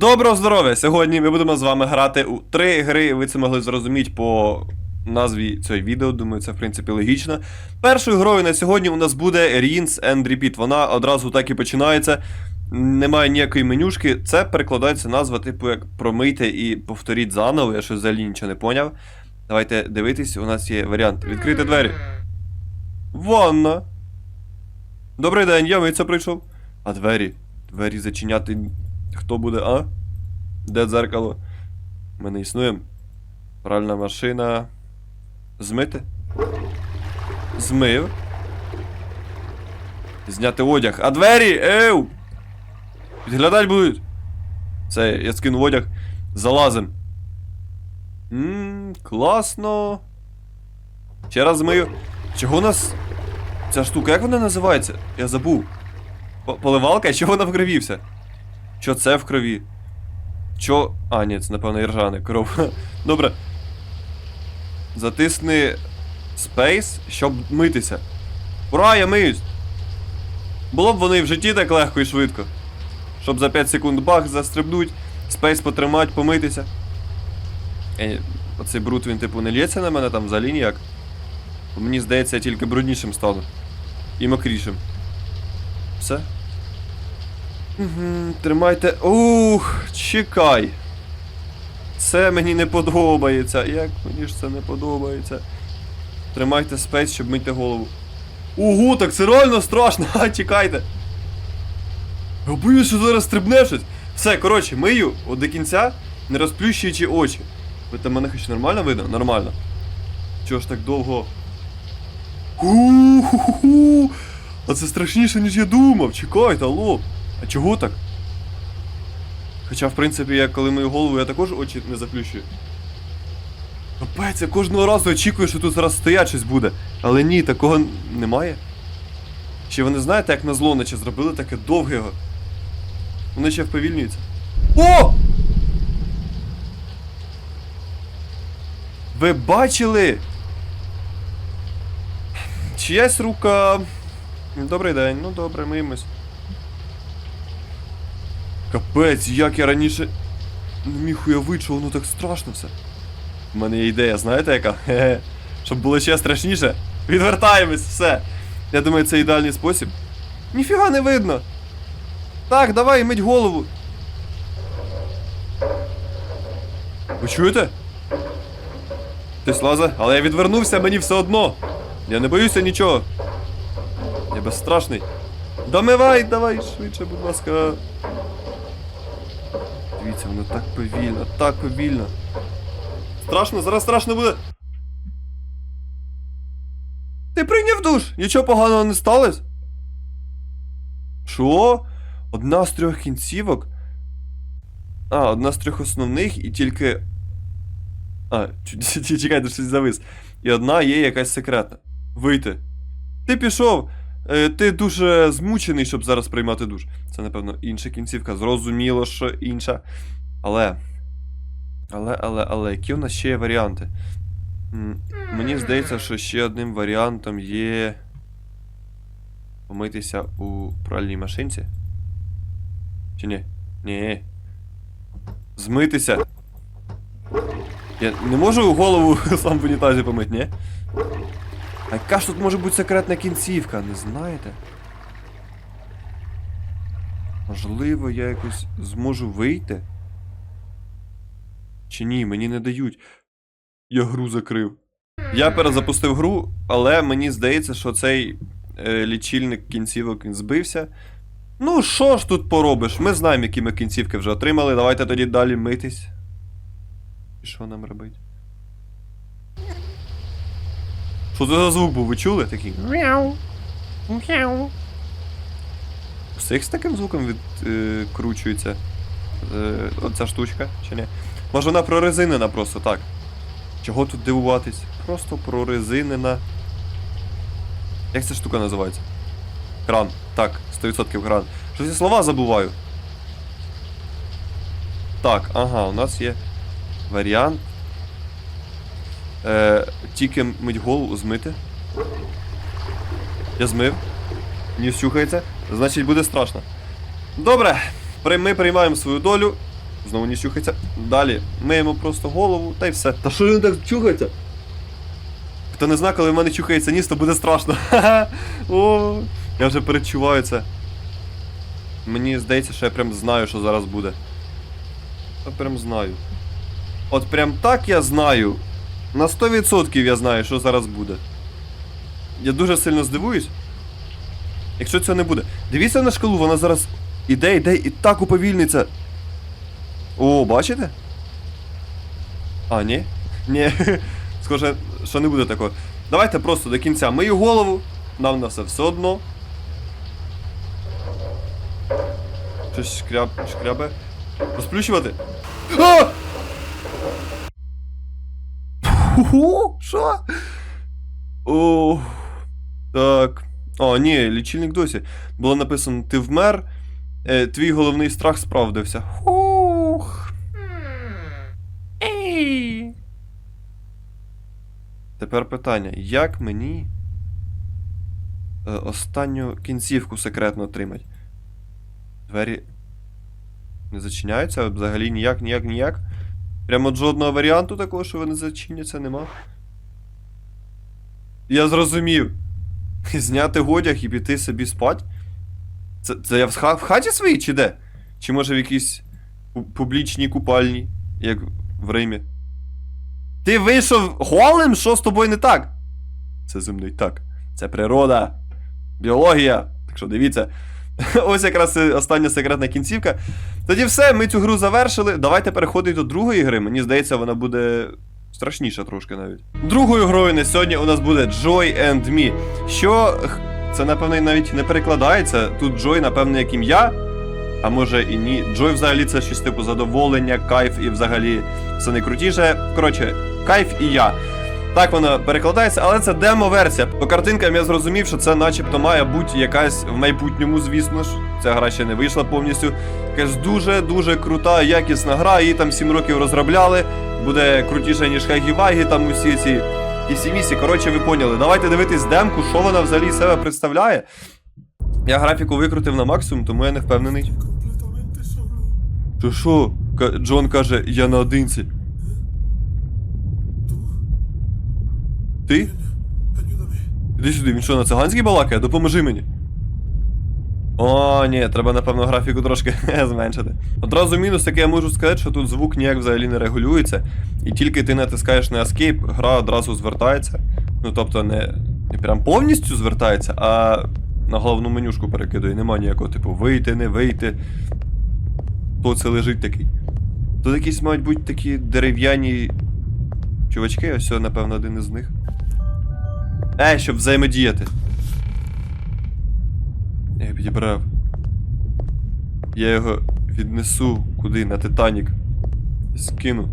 Доброго здоров'я! Сьогодні ми будемо з вами грати у три гри. Ви це могли зрозуміти по назві цього відео. Думаю, це в принципі логічно. Першою грою на сьогодні у нас буде Rinse and Repeat. Вона одразу так і починається. Немає ніякої менюшки. Це перекладається назва, типу, як промийте і повторіть заново. Я щось взагалі нічого не поняв. Давайте дивитись, у нас є варіант. Відкрити двері. Ванна. Добрий день, я митися прийшов. А двері? Двері зачиняти. Хто буде, а? Де дзеркало? Ми не існуємо. Пральна машина. Змити? Змив. Зняти одяг. А двері! Еу! Підглядать будуть. Це, я скину одяг. Залазим. Ммм, класно. Ще раз змию. Чого у нас. Ця штука, як вона називається? Я забув. П- Поливалка? Чого вона в крові вся? Що це в крові? Що. А, ні, це напевно іржане кров. Добре. Затисни Space, щоб митися. Ура, я миюсь! Було б вони в житті так легко і швидко. Щоб за 5 секунд бах застрибнуть, Space потримать, помитися. Е, оцей бруд він, типу, не лється на мене там взагалі ніяк. Мені здається, я тільки бруднішим стану. І мокрішим. Все? Угу, тримайте. Ух, чекай. Це мені не подобається. Як мені ж це не подобається. Тримайте спейс, щоб мити голову. Ого, так це реально страшно. А, тікайте. Я боюсь, що зараз стрибне щось. Все, коротше, мию от до кінця, не розплющуючи очі. Ви там мене хоч нормально видно? Нормально. Чого ж так довго? Ху-ху-ху. А це страшніше, ніж я думав. Чекайте, алло. А чого так? Хоча, в принципі, я коли мою голову, я також очі не заплющую. Капець, я кожного разу очікую, що тут зараз стоять щось буде. Але ні, такого немає. Чи вони знаєте, як на зло наче зробили таке довге його? Вони ще вповільнюються. О! Ви бачили? Чиясь рука. Добрий день, ну добре, миємось. Капець, як я раніше не міг уявити, що воно так страшно все. У мене є ідея, знаєте яка? Хе-хе. Щоб було ще страшніше. Відвертаємось, все. Я думаю, це ідеальний спосіб. Ніфіга не видно. Так, давай, мить голову. Ви чуєте? Хтось лазе, але я відвернувся, мені все одно. Я не боюся нічого. Я безстрашний. Домивай, давай швидше, будь ласка. Дивіться, воно так повільно, так повільно. Страшно, зараз страшно буде. Ти прийняв душ? Нічого поганого не сталося? Що? Одна з трьох кінцівок? А, одна з трьох основних і тільки. А, чекайте, щось завис. І одна є якась секретна. Вийти. Ти пішов. Е, ти дуже змучений, щоб зараз приймати душ. Це, напевно, інша кінцівка. Зрозуміло, що інша. Але. Але, але, але, які у нас ще є варіанти? Мені здається, що ще одним варіантом є. Помитися у пральній машинці. Чи ні? Ні. Змитися. Я не можу голову сам в унітазі помити, ні? А яка ж тут може бути секретна кінцівка, не знаєте? Можливо, я якось зможу вийти? Чи ні, мені не дають. Я гру закрив. Я перезапустив гру, але мені здається, що цей е, лічильник кінцівок він збився. Ну, що ж тут поробиш? Ми знаємо, які ми кінцівки вже отримали. Давайте тоді далі митись. І що нам робити? Що це за звук був? Ви чули такий? Мяу. Мяу. Всіх з таким звуком відкручується е, оця штучка, чи ні? Може вона прорезинена просто так. Чого тут дивуватись? Просто прорезинена. Як ця штука називається? Кран. Так, 100% кран. Щось я слова забуваю. Так, ага, у нас є варіант. Е, тільки мить голову змити. Я змив. Ніс чухається, значить буде страшно. Добре, ми приймаємо свою долю. Знову не чухається. Далі миємо просто голову та й все. Та що він так чухається? Хто не знає, коли в мене чухається ніс, то буде страшно. О, я вже передчуваю це. Мені здається, що я прям знаю, що зараз буде. Я прям знаю. От прям так я знаю. На 100% я знаю, що зараз буде. Я дуже сильно здивуюсь. Якщо цього не буде. Дивіться на шкалу, вона зараз іде, іде і так уповільниться. О, бачите? А, ні? Ні. Схоже, що не буде такого. Давайте просто до кінця мию голову. Нам на все все одно. Щось шкряб, шкрябе. Розплющувати. А! Фу, Що? О, так. О, ні, лічильник досі. Було написано: ти вмер, е, твій головний страх справдився. Хух. Ей! Тепер питання: як мені е, останню кінцівку секретно отримати? Двері не зачиняються, взагалі ніяк, ніяк, ніяк. Прямо от жодного варіанту такого, що вони зачиняться, нема. Я зрозумів. Зняти одяг і піти собі спать? Це, це я в, в хаті своїй чи де? Чи може в якійсь публічній купальні, як в Римі? Ти вийшов голим? Що з тобою не так? Це зі мною так. Це природа, біологія. Так що дивіться. Ось якраз остання секретна кінцівка. Тоді все, ми цю гру завершили. Давайте переходити до другої гри. Мені здається, вона буде страшніша трошки навіть. Другою грою на сьогодні у нас буде Joy and Me. Що це, напевно, навіть не перекладається. Тут Joy, напевно, як ім'я. А може і ні. Joy взагалі це щось типу задоволення, кайф і взагалі все найкрутіше. Коротше, кайф і я. Так вона перекладається, але це демо-версія. По картинкам я зрозумів, що це начебто має бути якась в майбутньому, звісно ж. Ця гра ще не вийшла повністю. Якась дуже-дуже крута, якісна гра, її там 7 років розробляли. Буде крутіше, ніж Хагі-Вагі, там усі ці кісі-місі. Коротше, ви поняли. Давайте дивитись демку, що вона взагалі себе представляє. Я графіку викрутив на максимум, тому я не впевнений. Ти що? Джон каже, я наодинці. Ти? Іди сюди, він що, на циганській балакає? Допоможи мені. О, ні, треба, напевно, графіку трошки зменшити. Одразу мінус, таке я можу сказати, що тут звук ніяк взагалі не регулюється. І тільки ти натискаєш на Escape, гра одразу звертається. Ну тобто не, не прям повністю звертається, а на головну менюшку перекидує. Нема ніякого, типу, вийти, не вийти. Хто це лежить такий? Тут якісь, мають бути такі дерев'яні чувачки, ось, напевно, один із них. Е, щоб взаємодіяти. Я його підібрав. Я його віднесу куди? На Титанік. Скину.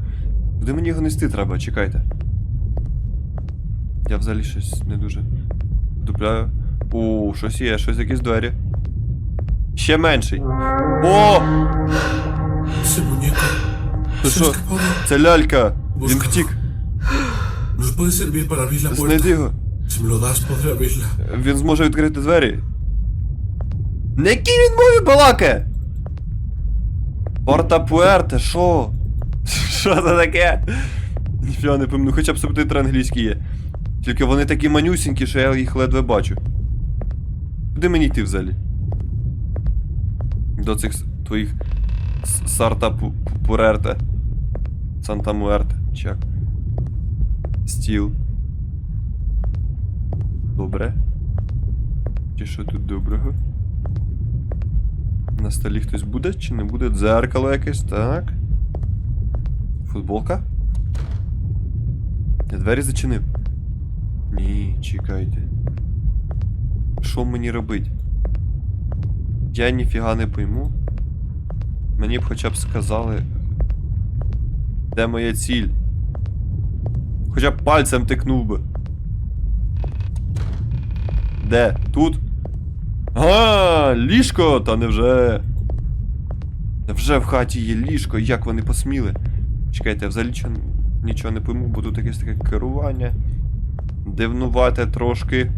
Куди мені його нести треба, чекайте. Я взагалі щось не дуже вдупляю. У, щось є, щось якісь двері. Ще менший. О! Muñeco Ти se що? Це лялька! Він втік. Знайди його. Він зможе відкрити двері. На якій він мові балакає? Порта Пуерте, що? Що це таке? Ніфіга не пам'ятаю, хоча б субтитри англійські є. Тільки вони такі манюсінькі, що я їх ледве бачу. Куди мені йти взагалі? До цих твоїх Сарта Пу- Пу- Пурерте. Санта Муерте. Чи як? Стіл. Добре. Чи що тут доброго? На столі хтось буде чи не буде? Дзеркало якесь, так. Футболка? Я двері зачинив. Ні, чекайте. Що мені робить? Я ніфіга не пойму. Мені б хоча б сказали. Де моя ціль? Хоча б пальцем тикнув би. Де? Тут? А, ліжко! Та невже. Невже в хаті є ліжко, як вони посміли? Чекайте, я взагалі нічого, не пойму, бо тут якесь таке керування. Дивнувате трошки.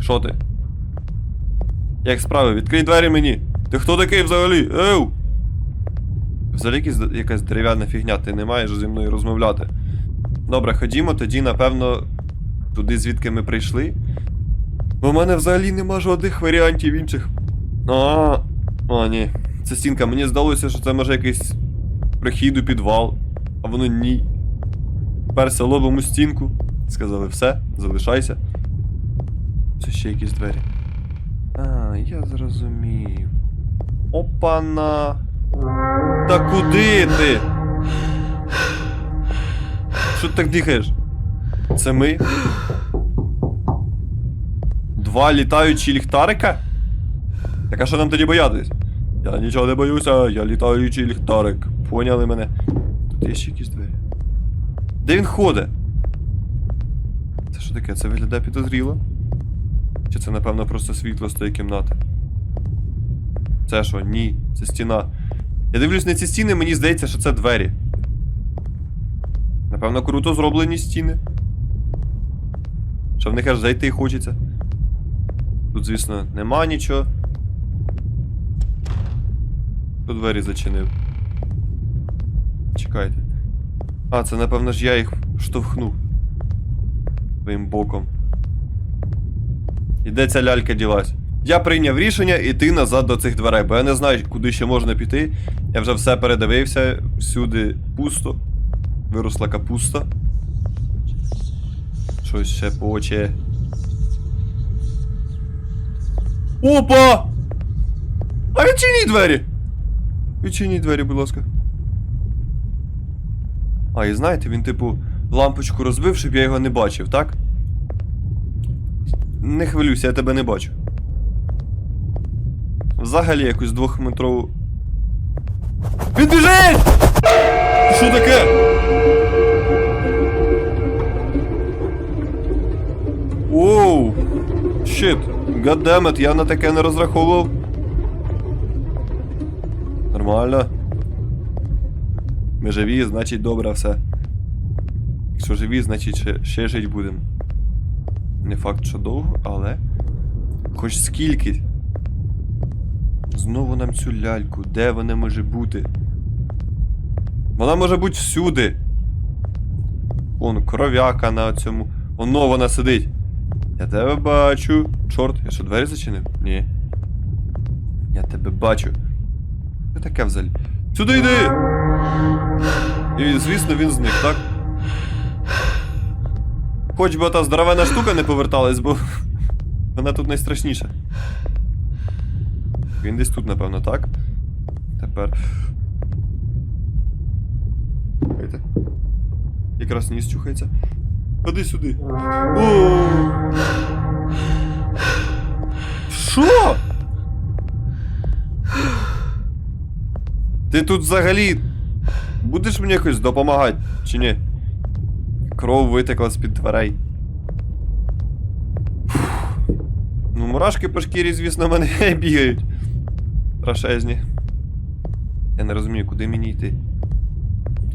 Що ти? Як справи? Відкрий двері мені! Ти хто такий взагалі? Еу! Взагалі якась дерев'яна фігня, ти не маєш зі мною розмовляти. Добре, ходімо тоді, напевно, туди, звідки ми прийшли. В мене взагалі нема жодних варіантів інших. А, а, ні. Це стінка. Мені здалося, що це може якийсь прихід у підвал. А воно ні. Перся лобом у стінку. Сказали все, залишайся. Це ще якісь двері. А, я зрозумів. Опана. Та куди ти? Що ти так дихаєш? Це ми? Два літаючі ліхтарика? Так а що нам тоді боятись? Я нічого не боюся, я літаючий ліхтарик. Поняли мене? Тут є ще якісь двері. Де він ходить? Це що таке? Це виглядає підозріло? Чи це, напевно, просто світло з тої кімнати? Це що? Ні, це стіна. Я дивлюсь на ці стіни, мені здається, що це двері. Напевно, круто зроблені стіни. Що в них аж зайти хочеться. Тут, звісно, нема нічого. Тут двері зачинив. Чекайте. А, це напевно ж я їх штовхнув. Своїм боком. І де ця лялька ділась? Я прийняв рішення йти назад до цих дверей, бо я не знаю, куди ще можна піти. Я вже все передивився, всюди пусто. Виросла капуста. Щось ще поче. Опа! А відчиніть двері! Відчиніть двері, будь ласка. А, і знаєте, він, типу, лампочку розбив, щоб я його не бачив, так? Не хвилюйся, я тебе не бачу. Взагалі якусь двохметрову. Він біжить! Що таке? Оу! Щит! Гаддемет, я на таке не розраховував. Нормально. Ми живі, значить добре все. Якщо живі, значить ще, ще жить будемо. Не факт, що довго, але. Хоч скільки. Знову нам цю ляльку. Де вона може бути? Вона може бути всюди. Вон кров'яка на цьому. Оно вона сидить. Я тебе бачу. Чорт, я що двері зачинив? Ні. Я тебе бачу. Що таке взагалі? Сюди йди! І, звісно, він зник, так? Хоч би та здоровена штука не поверталась, бо вона тут найстрашніша. Він десь тут, напевно, так? Тепер. Якраз ніс чухається. Ходи сюди. О! Що? Ти тут взагалі будеш мені якось допомагати, чи ні? Кров витекла з-під дверей. Фух. Ну, мурашки по шкірі, звісно, мене бігають. Рашезні. Я не розумію, куди мені йти.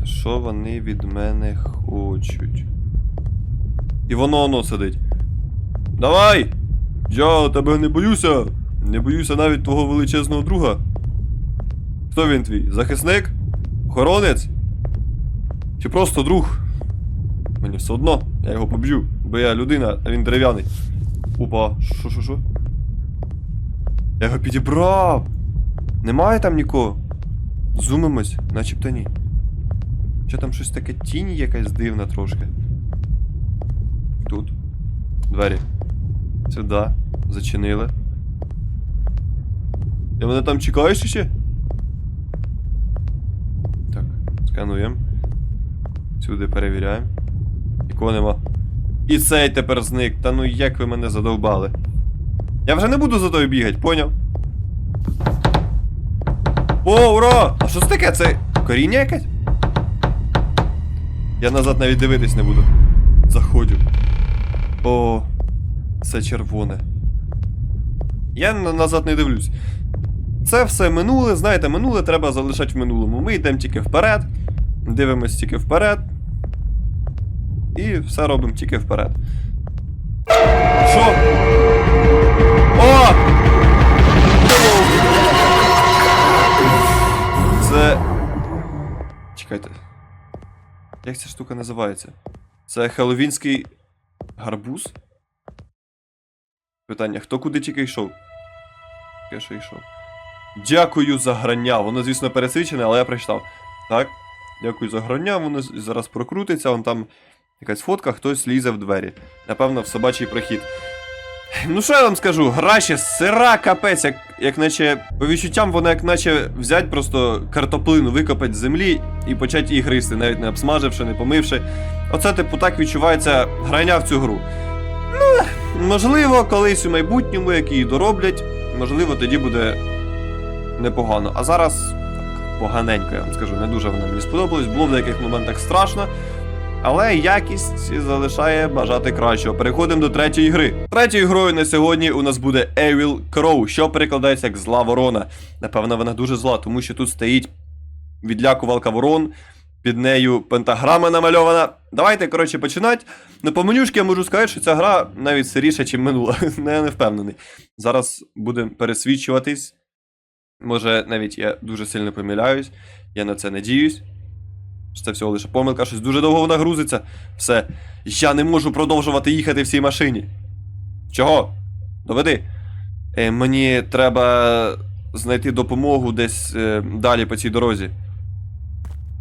Що вони від мене хочуть? І воно воно сидить. Давай! Я тебе не боюся! Не боюся навіть твого величезного друга. Хто він твій? Захисник? Охоронець? Чи просто друг? Мені все одно, я його поб'ю, бо я людина, а він дерев'яний. Опа, що, що, що? Я його підібрав! Немає там нікого? Зумимось, начебто ні. Що там щось таке тінь якась дивна трошки. Тут. Двері. Сюди. Зачинили. Ти мене там чекаєш ще? Так, скануємо. Сюди перевіряємо. Нікого нема. І цей тепер зник. Та ну як ви мене задовбали. Я вже не буду за тобою бігати, поняв? О, ура! А що це таке? Це коріння якесь? Я назад навіть дивитись не буду. Заходжу. О, це червоне. Я назад не дивлюсь. Це все минуле, знаєте, минуле треба залишати в минулому. Ми йдемо тільки вперед, дивимось тільки вперед. І все робимо тільки вперед. Що? О! Це. Чекайте. Як ця штука називається? Це хеллоуінський гарбуз? Питання: хто куди тільки йшов? Я що йшов. Дякую за грання. Воно, звісно, пересвідчене, але я прочитав. Так. Дякую за грання, воно зараз прокрутиться, вон там якась фотка, хтось лізе в двері. Напевно, в собачий прохід. Ну, що я вам скажу, гра ще сира капець, як, як наче. По відчуттям вона як наче взять просто картоплину, викопати з землі і почати її гристи, навіть не обсмаживши, не помивши. Оце, типу, так відчувається грання в цю гру. Ну, можливо, колись у майбутньому, як її дороблять, можливо, тоді буде непогано. А зараз поганенько, я вам скажу, не дуже вона мені сподобалась. Було в деяких моментах страшно. Але якість залишає бажати кращого. Переходимо до третьої гри. Третьою грою на сьогодні у нас буде Evil Crow, що перекладається як зла ворона. Напевно, вона дуже зла, тому що тут стоїть відлякувалка ворон, під нею пентаграма намальована. Давайте, коротше, починати. Ну, по менюшки я можу сказати, що ця гра навіть сиріша, ніж минула. Ну, я не впевнений. Зараз будемо пересвідчуватись. Може, навіть я дуже сильно помиляюсь, я на це надіюсь. Це всього лише помилка, щось дуже довго вона грузиться. Все. Я не можу продовжувати їхати в цій машині. Чого? Доведи. Е, мені треба знайти допомогу десь е, далі по цій дорозі.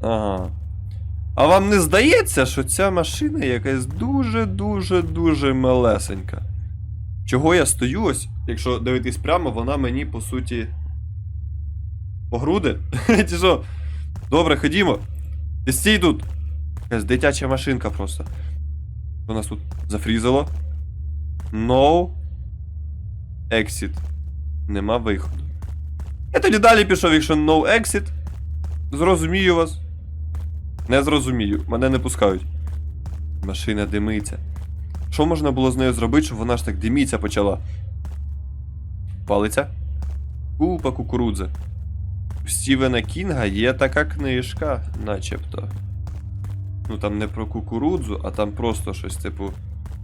Ага. А вам не здається, що ця машина якась дуже-дуже-дуже малесенька? Чого я стою ось, якщо дивитись прямо, вона мені по суті. По груди? Чи що? Добре, ходімо. Ти тут. Якась дитяча машинка просто. Що нас тут зафрізало? No. Exit. Нема виходу. Я тоді далі пішов, якщо no exit. Зрозумію вас. Не зрозумію. Мене не пускають. Машина димиться. Що можна було з нею зробити, щоб вона ж так диміться почала? Палиця? Купа кукурудзи. Стівена Кінга є така книжка, начебто. Ну там не про кукурудзу, а там просто щось типу.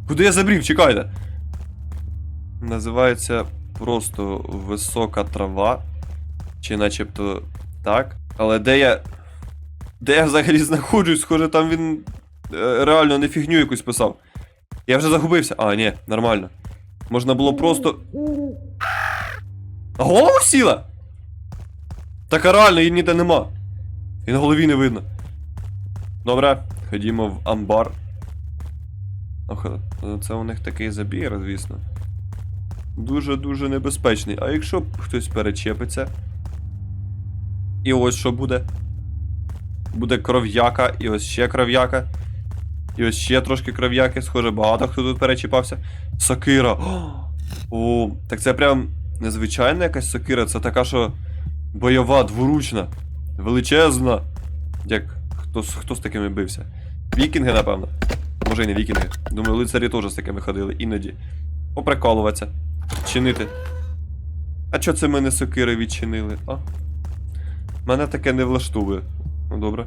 Куди я забрів? Чекайте! Називається просто висока трава. Чи начебто так. Але де я. Де я взагалі знаходжусь? Схоже, там він е, реально не фігню якусь писав. Я вже загубився. А, ні, нормально. Можна було просто. Голову сіла? Так реально її ніде нема. І на голові не видно. Добре, ходімо в амбар. Ох, це у них такий забір, звісно. Дуже-дуже небезпечний. А якщо хтось перечепиться? І ось що буде? Буде кров'яка, і ось ще кров'яка. І ось ще трошки кров'яки, схоже, багато хто тут перечіпався. Сокира. О, так це прям незвичайна якась сокира, це така, що бойова, дворучна, величезна. Як хто, хто з такими бився? Вікінги, напевно. Може і не вікінги. Думаю, лицарі теж з такими ходили, іноді. Поприкалуватися. Чинити. А чо це мене сокири відчинили, а? Мене таке не влаштовує. Ну добре.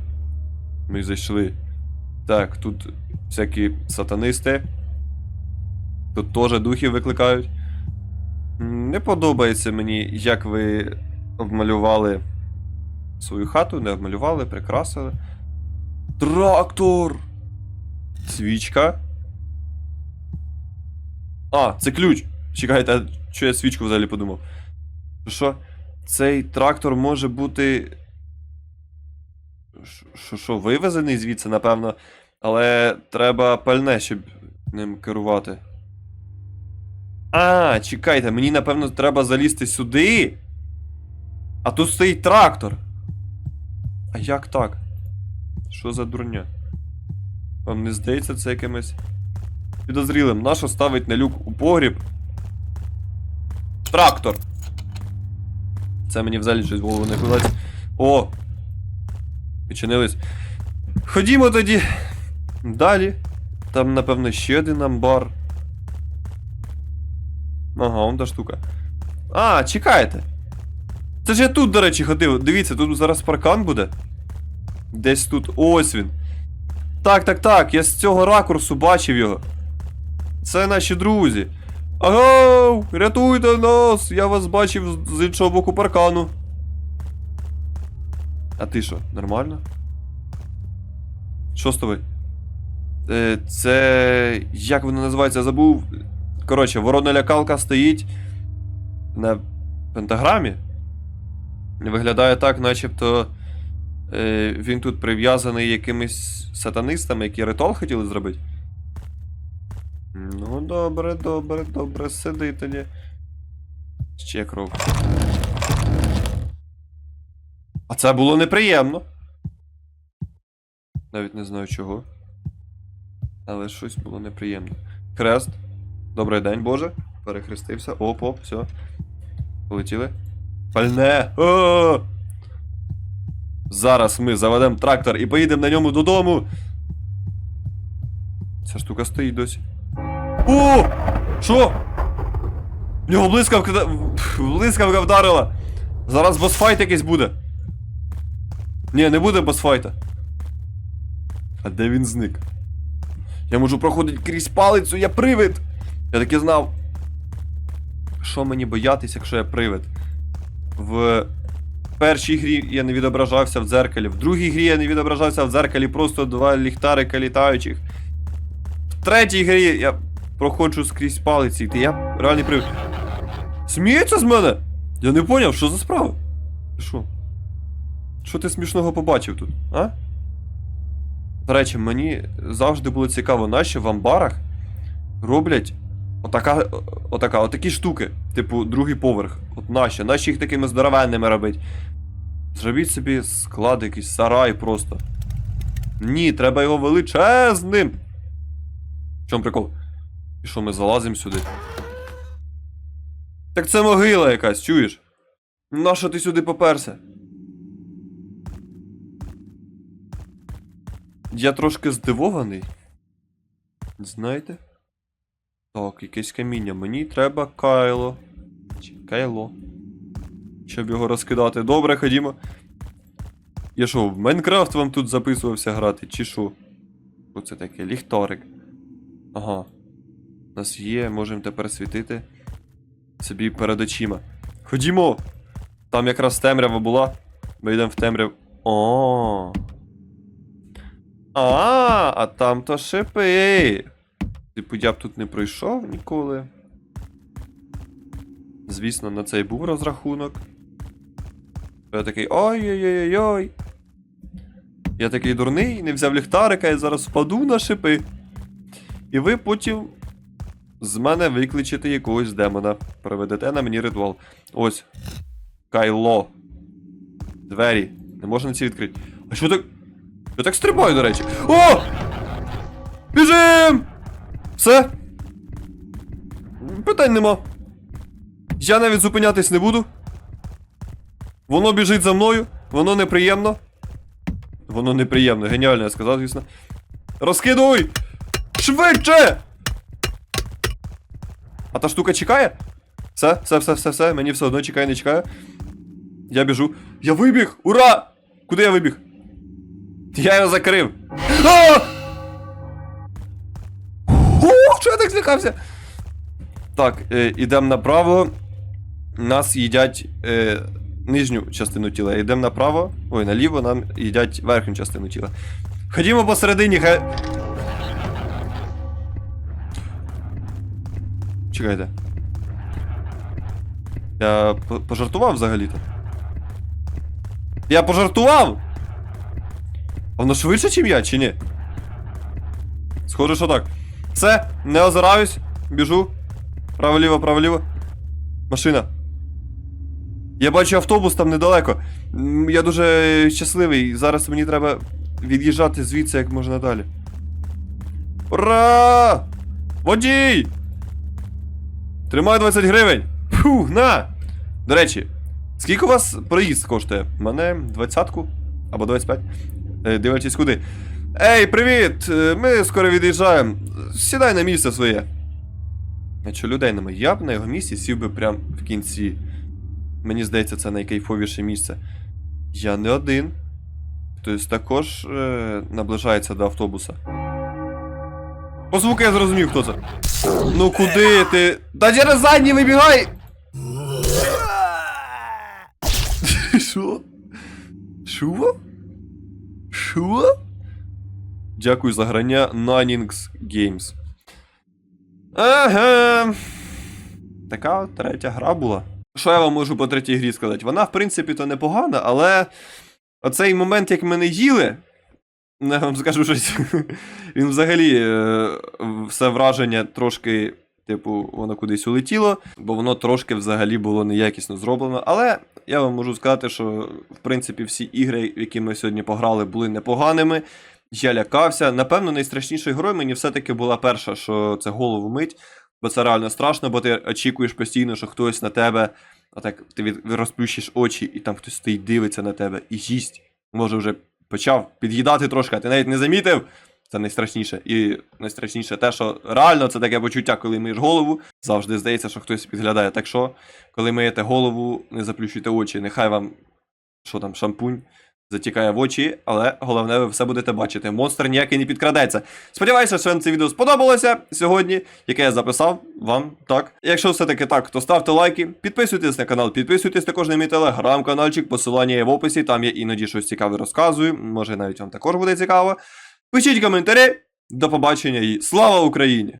Ми зайшли. Так, тут всякі сатанисти. Тут теж духів викликають. Не подобається мені, як ви обмалювали свою хату, не обмалювали, прикрасили. Трактор! Свічка. А, це ключ. Чекайте, а що я свічку взагалі подумав? Що? Цей трактор може бути. Що, що, вивезений звідси, напевно. Але треба пальне, щоб ним керувати. А, чекайте, мені напевно треба залізти сюди. А тут стоїть трактор. А як так? Що за дурня? Вам не здається це якимось підозрілим. Нащо ставить на люк у погріб? Трактор! Це мені взагалі щось в голову не кладеться. О! Відчинились. Ходімо тоді. Далі. Там, напевно, ще один амбар. Ага, он та штука. А, чекайте. Це ж я тут, до речі, ходив. Дивіться, тут зараз паркан буде. Десь тут. Ось він. Так, так, так, я з цього ракурсу бачив його. Це наші друзі. Агау! Рятуйте нас! Я вас бачив з- іншого боку паркану. А ти що, нормально? Що з тобою? Це. Як воно називається? Я забув. Коротше, ворона лякалка стоїть на пентаграмі. Виглядає так, начебто. Е, він тут прив'язаний якимись сатанистами, які ритуал хотіли зробити. Ну, добре, добре, добре, сиди тоді. Ще кров. А це було неприємно. Навіть не знаю чого. Але щось було неприємно. Хрест. Добрий день, Боже. Перехрестився. Оп, оп, все. Полетіли. Пальне! О! Зараз ми заведемо трактор і поїдемо на ньому додому. Ця штука стоїть досі. О! Що? В нього блискавка. Блискавка вдарила. Зараз босфайт якийсь буде. Ні, не буде босфайта. А де він зник? Я можу проходити крізь палицю, я привид! Я таки знав. Що мені боятись, якщо я привид? В першій грі я не відображався в дзеркалі, в другій грі я не відображався в дзеркалі, просто два ліхтарика літаючих. В третій грі я проходжу скрізь палиці, ти я реальний привид. Сміється з мене? Я не поняв, що за справа? Що? Що ти смішного побачив тут, а? До речі, мені завжди було цікаво, нащо в амбарах роблять отака, отака, отакі штуки, типу другий поверх. От нащо? Нащо їх такими здоровенними робить? Зробіть собі склад, якийсь сарай просто. Ні, треба його величезним. В чому прикол? І що ми залазимо сюди? Так це могила якась, чуєш? Нащо ти сюди поперся? Я трошки здивований. Знаєте? Так, якесь каміння. Мені треба кайло. Кайло. Щоб його розкидати. Добре, ходімо. Я що, в Майнкрафт вам тут записувався грати, чи що? Що це таке? Ліхтарик. Ага. У нас є, можемо тепер світити собі перед очима. Ходімо! Там якраз темрява була. Ми йдемо в темряву. О. А, а там то шипи. Типу, я б тут не пройшов ніколи. Звісно, на цей був розрахунок. Я такий ой-ой-ой-ой. Я такий дурний, не взяв ліхтарика і зараз впаду на шипи. І ви потім з мене викличете якогось демона. Проведете на мені ритуал. Ось. Кайло. Двері. Не можна ці відкрити. А що так. Я так стрибаю, до речі. О! Біжим! Все? Питань нема. Я навіть зупинятись не буду. Воно біжить за мною, воно неприємно. Воно неприємно, геніально, я сказав, звісно. Розкидуй! Швидше! А та штука чекає? Все, все, все, все, все, мені все одно чекає, не чекає. Я біжу. Я вибіг! Ура! Куди я вибіг? Я його закрив. А! Що я так злякався? Так, е, ідемо направо. Нас їдять е, нижню частину тіла. Йдемо направо. Ой, наліво нам їдять верхню частину тіла. Ходімо посередині, хай. Чекайте. Я пожартував взагалі-то. Я пожартував! Воно швидше, ніж я, чи ні? Схоже, що так. Все, не озираюсь, біжу. Право-ліво, право-ліво. Машина. Я бачу автобус там недалеко. Я дуже щасливий. Зараз мені треба від'їжджати звідси як можна далі. Ура! Водій! Тримай 20 гривень! Фу, на! До речі, скільки у вас проїзд коштує? Мене 20-ку або 25. Е, Дивлячись куди. Ей, привіт! Е, Ми скоро від'їжджаємо. Сідай на місце своє. Якщо людей немає, я б на його місці сів би прям в кінці. Мені здається, це найкайфовіше місце. Я не один. Хтось також е, наближається до автобуса. По звуку я зрозумів, хто це. Ну куди ти? Та через задній вибігай! Що? Що? Що? Дякую за грання Ninings Games. Ага. Така третя гра була. Що я вам можу по третій грі сказати? Вона, в принципі, то непогана, але оцей момент, як ми не їли, я вам скажу щось. Він взагалі е, все враження трошки, типу, воно кудись улетіло, бо воно трошки взагалі було неякісно зроблено. Але я вам можу сказати, що в принципі всі ігри, які ми сьогодні пограли, були непоганими. Я лякався. Напевно, найстрашнішою грою мені все-таки була перша, що це голову мить, бо це реально страшно, бо ти очікуєш постійно, що хтось на тебе, отак ти від, розплющиш очі, і там хтось стоїть, дивиться на тебе і їсть. Може, вже почав під'їдати трошки, а ти навіть не замітив. Це найстрашніше. І найстрашніше те, що реально це таке почуття, коли миєш голову, завжди здається, що хтось підглядає. Так що, коли миєте голову, не заплющуйте очі. Нехай вам, що там, шампунь затікає в очі, але головне, ви все будете бачити. Монстр ніякий не підкрадеться. Сподіваюся, що вам це відео сподобалося сьогодні, яке я записав вам. Так. Якщо все-таки так, то ставте лайки, підписуйтесь на канал, підписуйтесь також на мій телеграм-каналчик, посилання є в описі, там я іноді щось цікаве розказую. Може навіть вам також буде цікаво. Пишіть коментарі. До побачення і слава Україні!